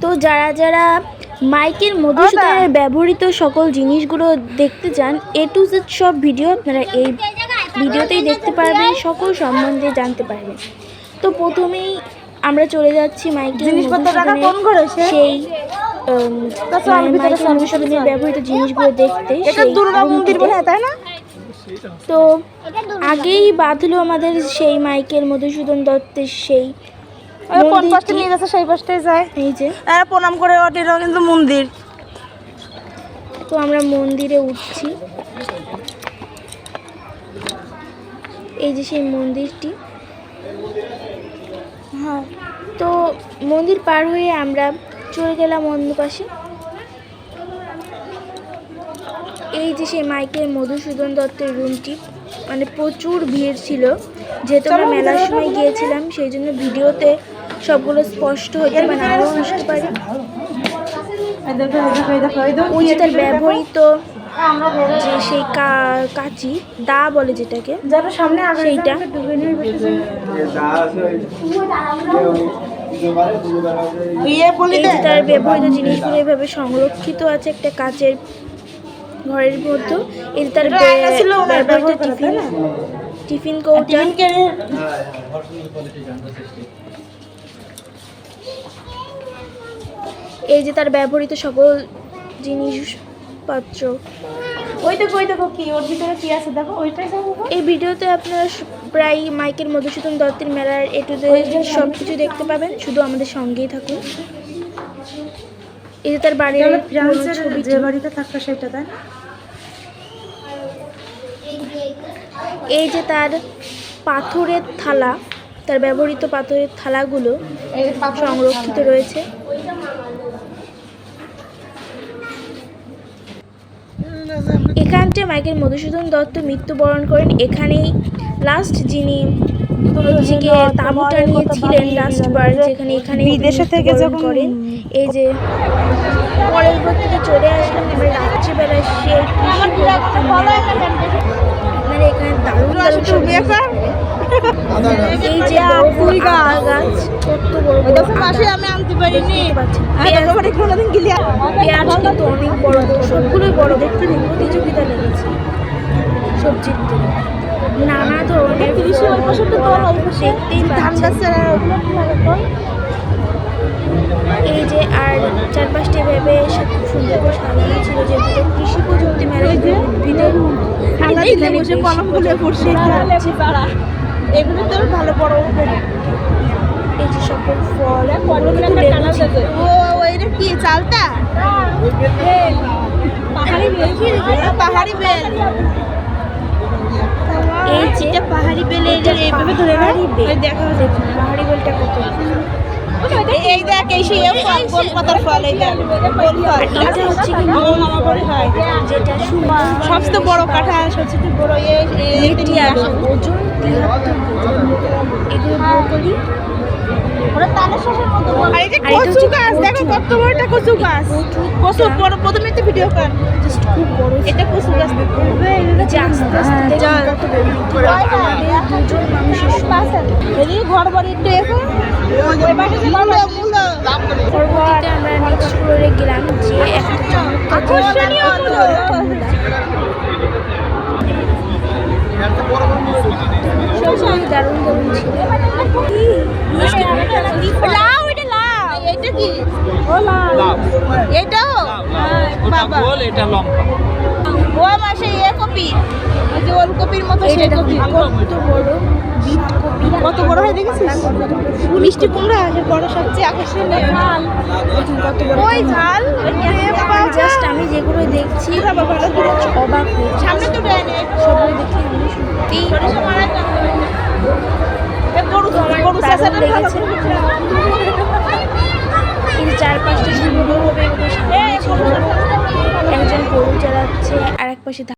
তো যারা যারা মাইকের মধুসূদনের ব্যবহৃত সকল জিনিসগুলো দেখতে চান এ টু জেড সব ভিডিও আপনারা এই ভিডিওতেই দেখতে পারবেন সকল সম্বন্ধে জানতে পারবেন। তো প্রথমেই আমরা চলে যাচ্ছি সে? সেই মানে মধুসূদনের ব্যবহৃত জিনিসগুলো দেখতে তাই না? তো আগেই বাঁধলো আমাদের সেই মাইকেল মধুসূদন দত্তের সেই কোন পাশে মন্দিরটি। নিয়ে যাচ্ছে সেই পাশে যায়। এই যে। হ্যাঁ প্রণাম করে ওঠে এটাও কিন্তু মন্দির। তো আমরা মন্দিরে উঠছি। এই যে সেই মন্দিরটি। হ্যাঁ। তো মন্দির পার হয়ে আমরা চলে গেলাম অন্য পাশে। এই যে সেই মাইকেল মধুসূদন দত্তের রুমটি। মানে প্রচুর ভিড় ছিল। যেহেতু আমরা মেলার সময় গিয়েছিলাম সেই জন্য ভিডিওতে সবগুলো স্পষ্ট হতে মানে আরও আসতে পারে ওই যে তার ব্যবহৃত যে সেই কা- কাঁচি দা বলে যেটাকে যারা সামনে আগে সেইটা। ইয়ে তার ব্যবহৃত জিনিসগুলো এভাবে সংরক্ষিত আছে একটা কাচের ঘরের মধ্যে এই তার ব্যবহৃত ব্যবহার টিফিন টিফিন কৌটা এই যে তার ব্যবহৃত সকল জিনিসপত্র। ওই দেখো ওই দেখো কি ওর ভিতরে কি আছে দেখো ওইটাই এই ভিডিওতে আপনারা প্রায় মাইকেল মধুসূদন দত্তের মেলার এটুতে সব কিছু দেখতে পাবেন শুধু আমাদের সঙ্গেই থাকুন। এই যে তার বাড়ির ফ্রান্সের যে বাড়িতে থাকতো সেটা তাই এই যে তার পাথরের থালা তার ব্যবহৃত পাথরের থালাগুলো সংরক্ষিত রয়েছে। এখানটায় মাইকেল মধুসূদন দত্ত মৃত্যুবরণ করেন। এখানেই লাস্ট যিনি তাঁবুটা নিয়েছিলেন লাস্ট বার যেখানে এখানে বিদেশে থেকে যখন- করেন। এই যে পরের ফুল গাছ। আদা গাছ। কত বড় ওই বড় দেখো পাশে আমি আনতে পারিনি। দেখতে পাচ্ছেন। আর পেঁয়াজ তোমরা বাড়ি কোনোদিন গেলে পেঁয়াজ কিন্তু অনেক বড় বড় সবগুলোই বড়। দেখতে দিন প্রতিযোগিতা লেগেছে। সবজির নানা ধরনের তিরিশে দেখতেই ধান গাছের তোর? এই যে আর চারপাশটা ভেবে খুব সুন্দর করে সাজানো ছিল কৃষি প্রযুক্তি মেলার ভিতর ঠান্ডা বসে পড়ছে। এগুলো তো ভালো বড় হবে এই যে সকল ফল কি চালটা? পাহাড়ি বেল। এই যে এটা পাহাড়ি বেল এটা এইভাবে ধরে পাহাড়ি বেল। ওই দেখো পাহাড়ি বেলটা কত। এই- এই দেখ এই সেই ফল গোল পাতার ফল এই দেখ গোল ফল এটা হচ্ছে কি বড় হয়। যেটা সুন্দর সবচেয়ে বড় কাঁঠাল সবচেয়ে বড় তিনটা ওজন এগুলো মতো বড়। আর এই যে কচু গাছ দেখো কত বড় একটা কচু গাছ। কচু বড় প্রথমে তো ভিডিও কর। জাস্ট খুব বড়। এটা কচু গাছ দেখো। এই যে আস্তে আস্তে দেখুন চল। কত বড় আমাদের দুজন মানুষের সঙ্গে ঘর বাড়ি একটু এখন ওই পাশে পরবর্তীতে আমরা নেক্সট ফ্লোরে গেলাম যে একটা চমৎকার আকর্ষণীয় মূলো সবগুলোই দারুণ দারুণ ছিল। এটা কি? ও এটাও? বাবা। এটা লম্বা। ও মাসে এ কপি। ওই যে ওলকপির মতো সেই কপি। কত বড়। মিষ্টি কুমড়া আছে বড় সবচেয়ে আকর্ষণীয় ওই ঝাল। জাস্ট আমি যেগুলো দেখছি করে। অবাক সামনে তো সবগুলো দেখে আমি সত্যি সরিষা মারা যাবে। এ গরু তো আমার গরু দারুণ চেঁচানোর ভালো লেগেছে। করে। এই যে চারপাশটা সুন্দরভাবে ওগুলো সাজানো ছিল। একজন গরু চালাচ্ছে আর এক পাশে